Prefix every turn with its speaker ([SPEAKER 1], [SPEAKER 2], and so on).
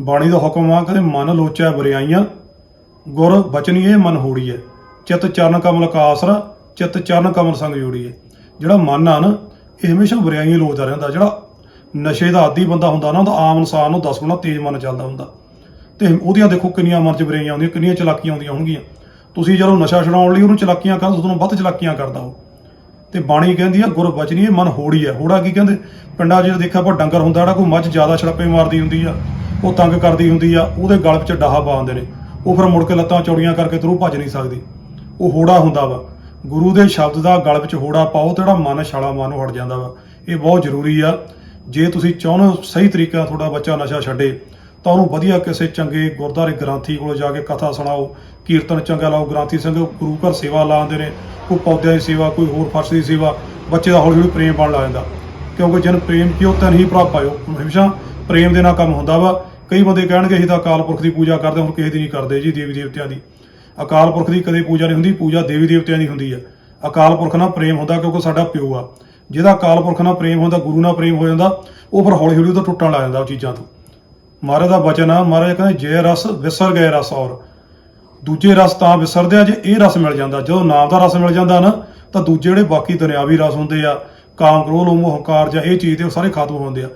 [SPEAKER 1] ਬਾਣੀ ਦਾ ਹੁਕਮ ਆ ਕਹਿੰਦੇ ਮਨ ਲੋਚੈ ਬਰਿਆਈਆਂ, ਗੁਰ ਬਚਨੀਏ ਮਨ ਹੋੜੀਐ ਚਿਤ ਚਰਨ ਕਮਲ ਕਾਸਰਾ, ਚਿਤ ਚਰਨ ਕਮਲ ਸੰਗ ਜੋੜੀਐ ਜਿਹੜਾ ਮਨ ਆ ਨਾ, ਇਹ ਹਮੇਸ਼ਾ ਬਰਿਆਈਆਂ ਲੋਚਦਾ ਰਹਿੰਦਾ, ਜਿਹੜਾ ਨਸ਼ੇ ਦਾ ਆਦੀ ਬੰਦਾ ਹੁੰਦਾ ਨਾ, ਉਹਦਾ ਆਮ ਇਨਸਾਨ ਨੂੰ 10 ਗੁਣਾ ਤੇਜ਼ ਮਨ ਚੱਲਦਾ ਹੁੰਦਾ। ਤੇ ਉਹਦੀਆਂ ਦੇਖੋ ਕਿੰਨੀਆਂ ਮਨ ਚ ਬੁਰਾਈਆਂ ਆਉਂਦੀਆਂ, ਕਿੰਨੀਆਂ ਚਲਾਕੀਆਂ ਆਉਂਦੀਆਂ ਹੋਣਗੀਆਂ। ਤੁਸੀਂ ਜਦੋਂ ਨਸ਼ਾ ਛਡਾਉਣ ਲਈ ਉਹਨੂੰ ਚਲਾਕੀਆਂ ਕਰਦੇ ਤੁਹਾਨੂੰ ਵੱਧ ਚਲਾਕੀਆਂ ਕਰਦਾ ਉਹ। ਤੇ ਬਾਣੀ ਕਹਿੰਦੀ ਆ, ਗੁਰ ਬਚਨੀ ਮਨ ਹੋੜੀ ਆ ਹੋੜਾ ਕੀ ਕਹਿੰਦੇ? ਪਿੰਡਾਂ 'ਚ ਦੇਖਿਆ ਆਪਾਂ, ਡੰਗਰ ਹੁੰਦਾ ਜਿਹੜਾ ਕੋਈ ਮੱਝ ਜ਼ਿਆਦਾ ਛੜੱਪੇ ਮਾਰਦੀ ਹੁੰਦੀ ਆ। ਉਹ ਤੰਗ ਕਰਦੀ ਹੁੰਦੀ ਆ, ਉਹਦੇ ਗਲ ਵਿੱਚ ਡਾਹਾ ਪਾਉਂਦੇ ਨੇ। ਉਹ ਫਿਰ ਮੁੜ ਕੇ ਲੱਤਾਂ ਚੌੜੀਆਂ ਕਰਕੇ ਤਰੂ ਭੱਜ ਨਹੀਂ ਸਕਦੀ। ਉਹ ਹੋੜਾ ਹੁੰਦਾ ਵਾ। ਗੁਰੂ ਦੇ ਸ਼ਬਦ ਦਾ ਗਲ ਵਿੱਚ ਹੋੜਾ ਪਾਓ ਤੇ ਜਿਹੜਾ ਮਨ ਛਾਲਾ ਮਨ ਨੂੰ ਹਟ ਜਾਂਦਾ ਵਾ। ਇਹ ਬਹੁਤ ਜ਼ਰੂਰੀ ਆ। ਜੇ ਤੁਸੀਂ ਚਾਹੁੰਦੇ ਹੋ ਸਹੀ ਤਰੀਕੇ ਨਾਲ ਤੁਹਾਡਾ ਬੱਚਾ ਨਸ਼ਾ ਛੱਡੇ, ਤਾਂ ਉਹਨੂੰ ਵਧੀਆ ਕਿਸੇ ਚੰਗੇ ਗੁਰਦਾਰੇ ਗ੍ਰੰਥੀ ਕੋਲ ਜਾ ਕੇ ਕਥਾ ਸੁਣਾਓ, ਕੀਰਤਨ ਚੰਗਾ ਲਾਓ, ਗ੍ਰੰਥੀ ਸਿੰਘ ਗੁਰੂ ਘਰ ਸੇਵਾ ਲਾਉਂਦੇ ਨੇ। ਕੋਈ ਪੌਦਿਆਂ ਦੀ ਸੇਵਾ, ਕੋਈ ਹੋਰ ਫਰਸ਼ ਦੀ ਸੇਵਾ, ਬੱਚੇ ਦਾ ਹੌਲੀ ਹੌਲੀ ਪ੍ਰੇਮ ਬਣ ਲਾ ਜਾਂਦਾ। ਕਿਉਂਕਿ ਜਨ ਪ੍ਰੇਮ ਕਿਉ ਤਨ ਹੀ ਪ੍ਰਭ ਪਾਇਓ। ਹਮੇਸ਼ਾ ਪ੍ਰੇਮ ਦੇ ਨਾਲ ਕੰਮ ਹੁੰਦਾ ਵਾ। ਕਈ ਬੰਦੇ ਕਹਿਣਗੇ ਅਸੀਂ ਤਾਂ ਅਕਾਲ ਪੁਰਖ ਦੀ ਪੂਜਾ ਕਰਦੇ ਹੁਣ ਕਿਸੇ ਦੀ ਨਹੀਂ ਕਰਦੇ ਜੀ ਦੇਵੀ ਦੇਵਤਿਆਂ ਦੀ। ਅਕਾਲ ਪੁਰਖ ਦੀ ਕਦੇ ਪੂਜਾ ਨਹੀਂ ਹੁੰਦੀ, ਪੂਜਾ ਦੇਵੀ ਦੇਵਤਿਆਂ ਦੀ ਹੁੰਦੀ ਆ। ਅਕਾਲ ਪੁਰਖ ਨਾਲ ਪ੍ਰੇਮ ਹੁੰਦਾ ਕਿਉਂਕਿ ਸਾਡਾ ਪਿਓ ਆ। ਜਿਹਦਾ ਅਕਾਲ ਪੁਰਖ ਨਾਲ ਪ੍ਰੇਮ ਹੁੰਦਾ, ਗੁਰੂ ਨਾਲ ਪ੍ਰੇਮ ਹੋ ਜਾਂਦਾ, ਉਹ ਫਿਰ ਹੌਲੀ ਹੌਲੀ ਉਹਦਾ ਟੁੱਟਣ ਲੱਗ ਜਾਂਦਾ ਉਹ ਚੀਜ਼ਾਂ ਤੋਂ। ਮਹਾਰਾਜ ਦਾ ਬਚਨ ਆ, ਮਹਾਰਾਜ ਕਹਿੰਦੇ, ਜੇ ਰਸ ਵਿਸਰ ਗਏ ਰਸ ਔਰ। ਦੂਜੇ ਰਸ ਤਾਂ ਵਿਸਰਦੇ ਆ ਜੇ ਇਹ ਰਸ ਮਿਲ ਜਾਂਦਾ। ਜਦੋਂ ਨਾਮ ਦਾ ਰਸ ਮਿਲ ਜਾਂਦਾ ਨਾ, ਤਾਂ ਦੂਜੇ ਜਿਹੜੇ ਬਾਕੀ ਦੁਨਿਆਵੀ ਰਸ ਹੁੰਦੇ ਆ, ਕਾਮ, ਕ੍ਰੋਧ, ਲੋਭ ਹੰਕਾਰ ਜਾਂ ਇਹ ਚੀਜ਼ ਦੇ ਉਹ ਸਾਰੇ ਖਤਮ ਹੁੰਦੇ ਆ।